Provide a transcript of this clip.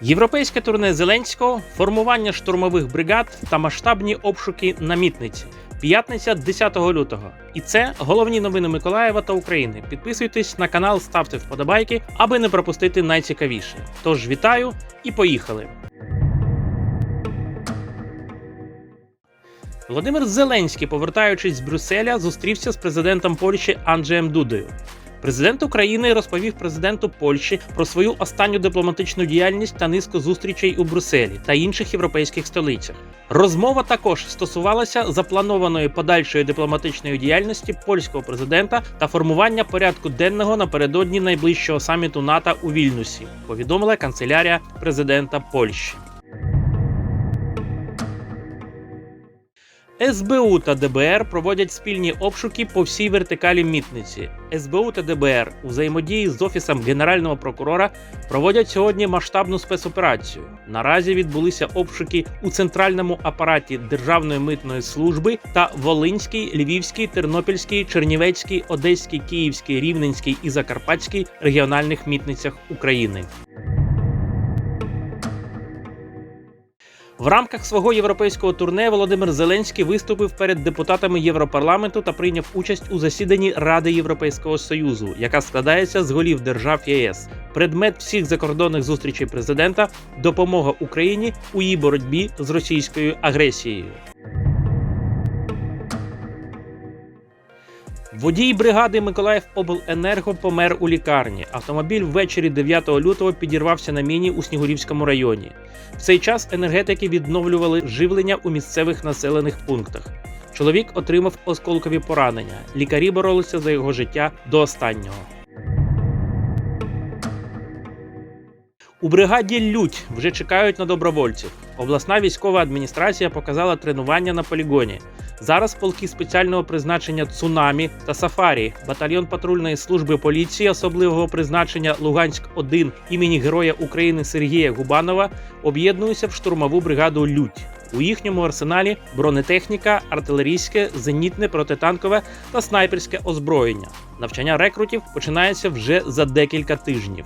Європейське турне Зеленського, формування штурмових бригад та масштабні обшуки на мітниці. П'ятниця 10 лютого. І це головні новини Миколаєва та України. Підписуйтесь на канал, ставте вподобайки, аби не пропустити найцікавіше. Тож вітаю і поїхали! Володимир Зеленський, повертаючись з Брюсселя, зустрівся з президентом Польщі Анджеєм Дудою. Президент України розповів президенту Польщі про свою останню дипломатичну діяльність та низку зустрічей у Брюсселі та інших європейських столицях. Розмова також стосувалася запланованої подальшої дипломатичної діяльності польського президента та формування порядку денного напередодні найближчого саміту НАТО у Вільнюсі. Повідомила канцелярія президента Польщі. СБУ та ДБР проводять спільні обшуки по всій вертикалі мітниці. СБУ та ДБР у взаємодії з офісом генерального прокурора проводять сьогодні масштабну спецоперацію. Наразі відбулися обшуки у центральному апараті Державної митної служби та Волинській, Львівській, Тернопільській, Чернівецькій, Одеській, Київській, Рівненській і Закарпатській регіональних митницях України. В рамках свого європейського турне Володимир Зеленський виступив перед депутатами Європарламенту та прийняв участь у засіданні Ради Європейського Союзу, яка складається з голів держав ЄС. Предмет всіх закордонних зустрічей президента допомога Україні у її боротьбі з російською агресією. Водій бригади Миколаїв Обленерго помер у лікарні. Автомобіль ввечері 9 лютого підірвався на міні у Снігурівському районі. В цей час енергетики відновлювали живлення у місцевих населених пунктах. Чоловік отримав осколкові поранення. Лікарі боролися за його життя до останнього. У бригаді Лють вже чекають на добровольців. Обласна військова адміністрація показала тренування на полігоні. Зараз полки спеціального призначення Цунамі та Сафарі, батальйон патрульної служби поліції особливого призначення Луганськ 1 імені Героя України Сергія Губанова об'єднуються в штурмову бригаду Лють. У їхньому арсеналі бронетехніка, артилерійське, зенітне, протитанкове та снайперське озброєння. Навчання рекрутів починається вже за декілька тижнів.